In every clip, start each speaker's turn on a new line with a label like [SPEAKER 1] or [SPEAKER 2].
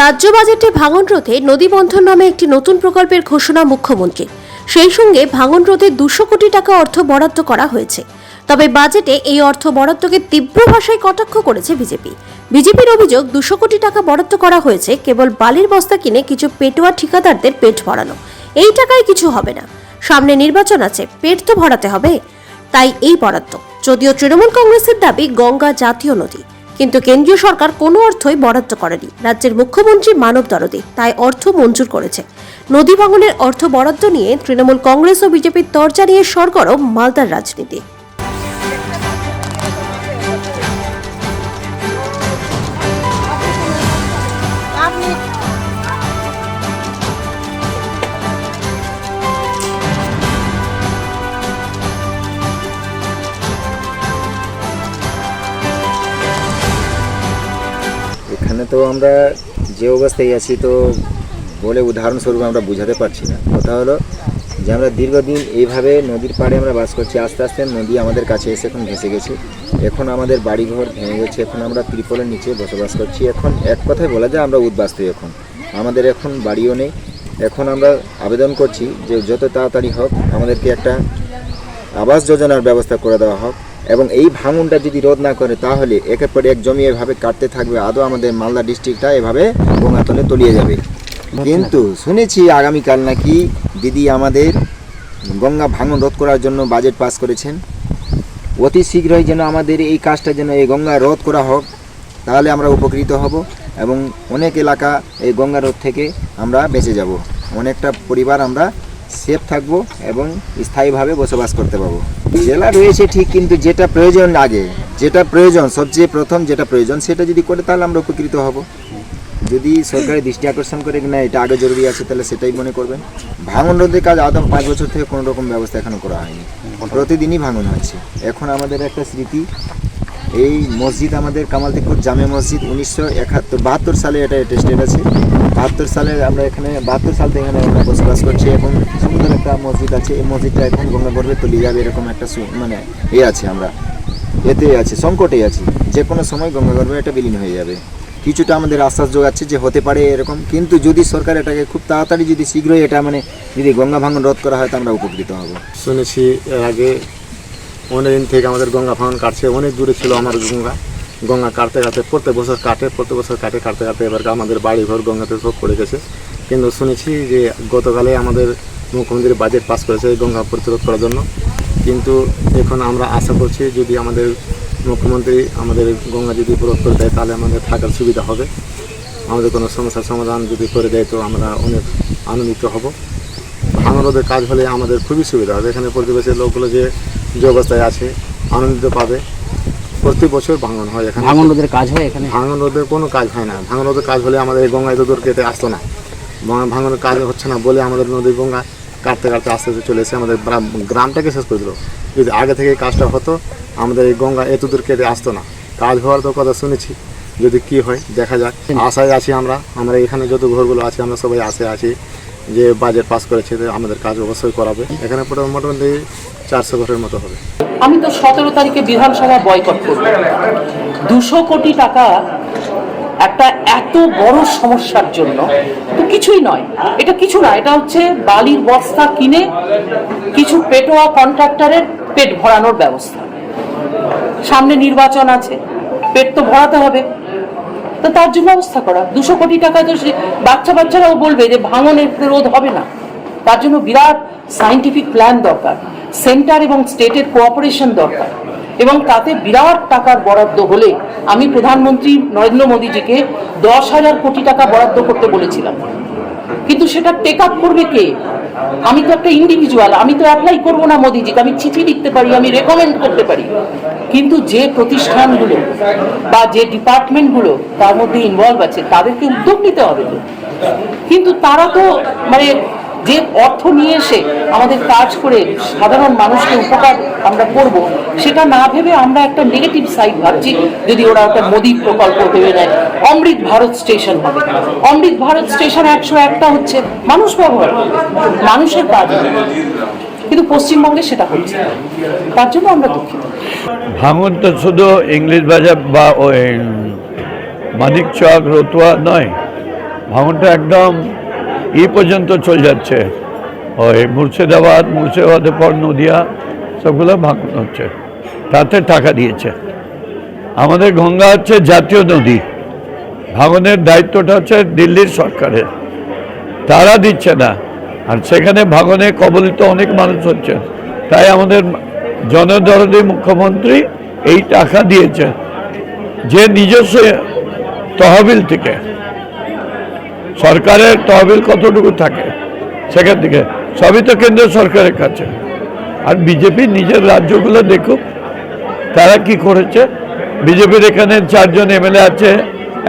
[SPEAKER 1] রাজ্য বাজেটে ভাঙন রোধে নদী বন্ধন নামে একটি নতুন প্রকল্পের ঘোষণা মুখ্যমন্ত্রী সেই সঙ্গে ভাঙন রোধে দুশো কোটি টাকা অর্থ বরাদ্দ করা হয়েছে। তবে বাজেটে এই অর্থ বরাদ্দকে তীব্র ভাষায় কটাক্ষ করেছে বিজেপি। বিজেপির অভিযোগ, দুশো কোটি টাকা বরাদ্দ করা হয়েছে, কেবল বালির বস্তা কিনে কিছু পেটোয়া ঠিকাদারদের পেট ভরানো। এই টাকায় কিছু হবে না। সামনে নির্বাচন আছে, পেট তো ভরাতে হবে। তাই এই বরাদ্দ। যদিও তৃণমূল কংগ্রেসের দাবি, গঙ্গা জাতীয় নদী। কিন্তু কেন্দ্রীয় সরকার কোনো অর্থই বরাদ্দ করেনি। রাজ্যের মুখ্যমন্ত্রী মানব দরদে তাই অর্থ মঞ্জুর করেছে। নদী ভাঙনের অর্থ বরাদ্দ নিয়ে তৃণমূল কংগ্রেস ও বিজেপির তর্জা নিয়ে সরগরম মালদার রাজনীতি।
[SPEAKER 2] এখানে তো আমরা যে অবস্থায় আছি তো বলে উদাহরণস্বরূপ আমরা বুঝাতে পারছি না। কথা হলো যে আমরা দীর্ঘদিন এইভাবে নদীর পাড়ে আমরা বাস করছি, আস্তে আস্তে নদী আমাদের কাছে এসে এখন ভেসে গেছে। এখন আমাদের বাড়িঘর ভেঙে গেছে, এখন আমরা ত্রিপলের নিচে বসবাস করছি। এখন এক কথায় বলা যায় আমরা উদ্বাস্ত এখন। আমাদের এখন বাড়িও নেই। এখন আমরা আবেদন করছি যে যত তাড়াতাড়ি হোক আমাদেরকে একটা আবাস যোজনার ব্যবস্থা করে দেওয়া হোক। এবং এই ভাঙনটা যদি রোধ না করে, তাহলে একের পর এক জমি এভাবে কাটতে থাকবে। আদৌ আমাদের মালদা ডিস্ট্রিক্টটা এভাবে গঙ্গাতলে তলিয়ে যাবে। কিন্তু শুনেছি আগামীকাল নাকি দিদি আমাদের গঙ্গা ভাঙন রোধ করার জন্য বাজেট পাস করেছেন। অতি শীঘ্রই যেন আমাদের এই কাজটা যেন এই গঙ্গা রোধ করা হোক, তাহলে আমরা উপকৃত হব এবং অনেক এলাকা এই গঙ্গা রোধ থেকে আমরা বেঁচে যাব। অনেকটা পরিবার আমরা সেফ থাকব এবং স্থায়ীভাবে বসবাস করতে পারব। জেলা রয়েছে ঠিক কিন্তু যেটা প্রয়োজন আগে যেটা প্রয়োজন সবচেয়ে প্রথম যেটা প্রয়োজন সেটা যদি করে তাহলে আমরা উপকৃত হব। যদি সরকারের দৃষ্টি আকর্ষণ করে না এটা আগে জরুরি আছে তাহলে সেটাই মনে করবেন। ভাঙন রোধের কাজ আদম পাঁচ বছর থেকে কোনো রকম ব্যবস্থা এখনও করা হয়নি। প্রতিদিনই ভাঙন হচ্ছে। এখন আমাদের একটা স্মৃতি এই মসজিদ আমাদের কামালদিপুর জামে মসজিদ, উনিশশো একাত্তর, বাহাত্তর সালে এটা টেস্টেড আছে। বাহাত্তর সালে আমরা এখানে, বাহাত্তর সাল থেকে এখানে আমরা বসবাস করছি এবং সুন্দর একটা মসজিদ আছে। এই মসজিদটা এখন গঙ্গা গর্ভে তলিয়ে যাবে এরকম একটা মানে এ আছে আমরা। এতে আছে সংকটে আছি। যে কোনো সময় গঙ্গা গর্ভে এটা বিলীন হয়ে যাবে। কিছুটা আমাদের আশ্বাস যোগাচ্ছে যে হতে পারে এরকম, কিন্তু যদি সরকার এটাকে খুব তাড়াতাড়ি যদি শীঘ্রই এটা মানে যদি গঙ্গা ভাঙন রোধ করা হয়, তো আমরা উপকৃত হব।
[SPEAKER 3] শুনেছি এর আগে অনেক দিন থেকে আমাদের গঙ্গা ভাঙন কাটছে, অনেক দূরে ছিল আমার গঙ্গা। গঙ্গা কাটতে কাটতে, প্রত্যেক বছর কাটে, প্রত্যেক বছর কাটে, কাটতে কাটতে এবার আমাদের বাড়ি ঘর গঙ্গাতে সব পড়ে গেছে। কিন্তু শুনেছি যে গতকালে আমাদের মুখ্যমন্ত্রী বাজেট পাস করেছে গঙ্গা প্রতিরোধ করার জন্য। কিন্তু এখন আমরা আশা করছি যদি আমাদের মুখ্যমন্ত্রী আমাদের গঙ্গা যদি প্রয়োগ করে দেয়, তাহলে আমাদের থাকার সুবিধা হবে। আমাদের কোনো সমস্যার সমাধান যদি করে দেয়, তো আমরা অনেক আনন্দিত হব। ভাঙরোধের কাজ হলে আমাদের খুবই সুবিধা হবে। এখানে প্রতিবেশীর লোকগুলো যে যে অবস্থায় আছে আনন্দিত পাবে। প্রতি বছর ভাঙন হয় এখানে।
[SPEAKER 4] ভাঙন রোধের কাজ হয় এখানে?
[SPEAKER 3] ভাঙন রোধের কোনো কাজ হয় না। ভাঙন রোধের কাজ হলে আমাদের এই গঙ্গা এত দূর কেটে আসতো না। ভাঙ- ভাঙনের কাজ হচ্ছে না বলে আমাদের নদী গঙ্গা কাটতে কাটতে আস্তে আস্তে চলে এসে আমাদের গ্রাম- গ্রামটাকে শেষ করে দিল। যদি আগে থেকে এই কাজটা হতো আমাদের এই গঙ্গা এত দূর কেটে আসতো না। কাজ হওয়ার তো কথা শুনেছি। যদি কি হয় দেখা যাক। আশায় আছি আমরা। আমরা এখানে যত ঘরগুলো আছে আমরা সবাই আশায় আছি যে বাজেট পাস করেছে আমাদের কাজ অবশ্যই করাবে। এখানে মোটামুটি চারশো ঘরের মতো হবে।
[SPEAKER 5] আমি তো সতেরো তারিখে বিধানসভা বয়কট করব। দুশো কোটি টাকা একটা এত বড় সমস্যার জন্য তো কিছুই নয়। এটা কিছু না, এটা হচ্ছে বালির বস্তা কিনে কিছু পেটোয়া কন্ট্রাক্টরের পেট ভরানোর ব্যবস্থা। সামনে নির্বাচন আছে, পেট তো ভরাতে হবে। তো তার জন্য ব্যবস্থা করা। দুশো কোটি টাকা তো বাচ্চা বাচ্চারাও বলবে যে ভাঙনের রোধ হবে না। তার জন্য বিরাট সাইন্টিফিক প্ল্যান দরকার। সেন্টার এবং স্টেটের কোঅপারেশন দরকার। এবং তাতে বিরাট টাকার বরাদ্দ হলে আমি প্রধানমন্ত্রী নরেন্দ্র মোদীজিকে দশ হাজার কোটি টাকা বরাদ্দ করতে বলেছিলাম। কিন্তু সেটা টেক আপ করবে কে? আমি তো একটা ইন্ডিভিজুয়াল আমি তো অ্যাপ্লাই করব না মোদিজিকে, আমি চিঠি লিখতে পারি, আমি রেকমেন্ড করতে পারি। কিন্তু যে প্রতিষ্ঠানগুলো বা যে ডিপার্টমেন্টগুলো তার মধ্যে ইনভলভ আছে, তাদেরকে উদ্যোগ নিতে হবে কিন্তু তারা তো মানে যে অর্থ নিয়ে এসে আমাদের কাজ করে সাধারণ মানুষকে উপকার আমরা করব, সেটা না ভেবে আমরা একটা নেগেটিভ সাইড ভাবছি, যদি ওরা একটা মোদি প্রকল্প ভেবে নেয়। অমৃত ভারত স্টেশন হবে। অমৃত ভারত স্টেশন একশো একটা হচ্ছে মানুষ ব্যবহার মানুষের কাজ। কিন্তু পশ্চিমবঙ্গে সেটা হচ্ছে। তার জন্য আমরা দুঃখিত।
[SPEAKER 6] ভাঙন তো শুধু ইংলিশ বাজার বা মানিক চক রতুয়া নয়,
[SPEAKER 4] ভাঙনটা একদম ই পর্যন্ত চলে যাচ্ছে। ওই মুর্শিদাবাদ মুর্শিদাবাদের পর নদিয়া, সবগুলো ভাঙন হচ্ছে। তাতে টাকা দিয়েছে। আমাদের গঙ্গা হচ্ছে জাতীয় নদী। ভাঙনের দায়িত্বটা হচ্ছে দিল্লির সরকারের। তারা দিচ্ছে না। আর সেখানে ভাঙনে কবলিত অনেক মানুষ হচ্ছে। তাই আমাদের জনদরদী মুখ্যমন্ত্রী এই টাকা দিয়েছে। যে নিজস্ব তহবিল থেকে। সরকারের তহবিল কতটুকু থাকে? সেখান থেকে। সবই তো কেন্দ্রীয় সরকারের কাছে। আর বিজেপি নিজের রাজ্যগুলো দেখুক, তারা কি করেছে? বিজেপির এখানে চারজন এমএলএ আছে,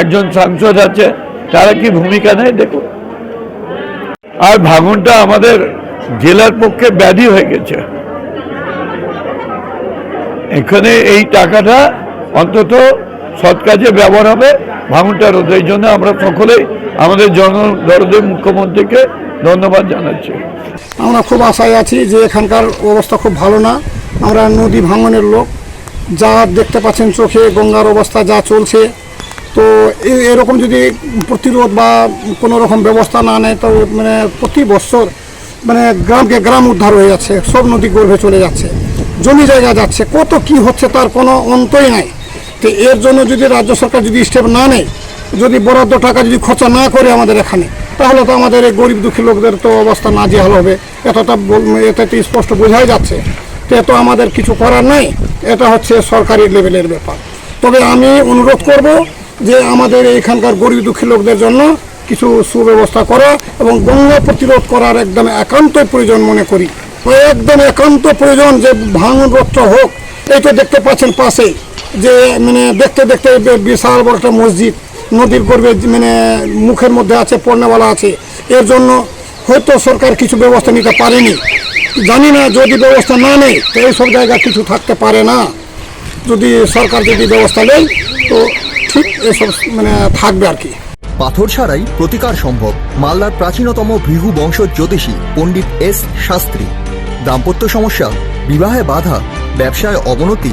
[SPEAKER 4] একজন সাংসদ আছে, তারা কি ভূমিকা নেয় দেখুন আর ভাঙনটা আমাদের জেলার পক্ষে ব্যাধি হয়ে গেছে। এখানে এই টাকাটা অন্তত সৎ কাজে ব্যবহার হবে। ভাঙনটা রোধ এই জন্য আমরা সকলেই আমাদের জনদরদের মুখ্যমন্ত্রীকে ধন্যবাদ জানাচ্ছি।
[SPEAKER 6] আমরা খুব আশায় আছি যে এখানকার অবস্থা খুব ভালো না। আমরা নদী ভাঙনের লোক। যা দেখতে পাচ্ছেন চোখে গঙ্গার অবস্থা যা চলছে, তো এরকম যদি প্রতিরোধ বা কোনো রকম ব্যবস্থা না নেয়, তো মানে প্রতি বছর মানে গ্রামকে গ্রাম উদ্ধার হয়ে যাচ্ছে, সব নদী গর্ভে চলে যাচ্ছে, জমি জায়গা যাচ্ছে, কত কি হচ্ছে তার কোনো অন্তই নাই। তো এর জন্য যদি রাজ্য সরকার যদি স্টেপ না নেয়, যদি বরাদ্দ টাকা যদি খরচা না করে আমাদের এখানে, তাহলে তো আমাদের এই গরিব দুঃখী লোকদের তো অবস্থা নাজেহাল হবে। এতটা বল- এতে তো স্পষ্ট বোঝাই যাচ্ছে তো এত আমাদের কিছু করার নেই, এটা হচ্ছে সরকারি লেভেলের ব্যাপার। তবে আমি অনুরোধ করব যে আমাদের এইখানকার গরিব দুঃখী লোকদের জন্য কিছু সুব্যবস্থা করা এবং গঙ্গা প্রতিরোধ করার একদম একান্ত প্রয়োজন মনে করি। একদম একান্ত প্রয়োজন যে ভাঙন রোধটা হোক, এই তো দেখতে পাচ্ছেন পাশে যে মানে দেখতে দেখতে বিশাল বড় একটা মসজিদ, নদীর গর্ভে মানে মুখের মধ্যে আছে পড়নেওয়ালা আছে। এর জন্য হয়তো সরকার কিছু ব্যবস্থা নিতে পারেনি। জানি না, যদি ব্যবস্থা না নেয়, তো এইসব জায়গা কিছু থাকতে পারে না। যদি সরকার যদি ব্যবস্থা নেয়, তো ঠিক এসব মানে থাকবে আর কি।
[SPEAKER 7] পাথর ছাড়াই প্রতিকার সম্ভব। মালদার প্রাচীনতম ভৃহু বংশ জ্যোতিষী পণ্ডিত এস শাস্ত্রী। দাম্পত্য সমস্যা, বিবাহে বাধা, ব্যবসায় অবনতি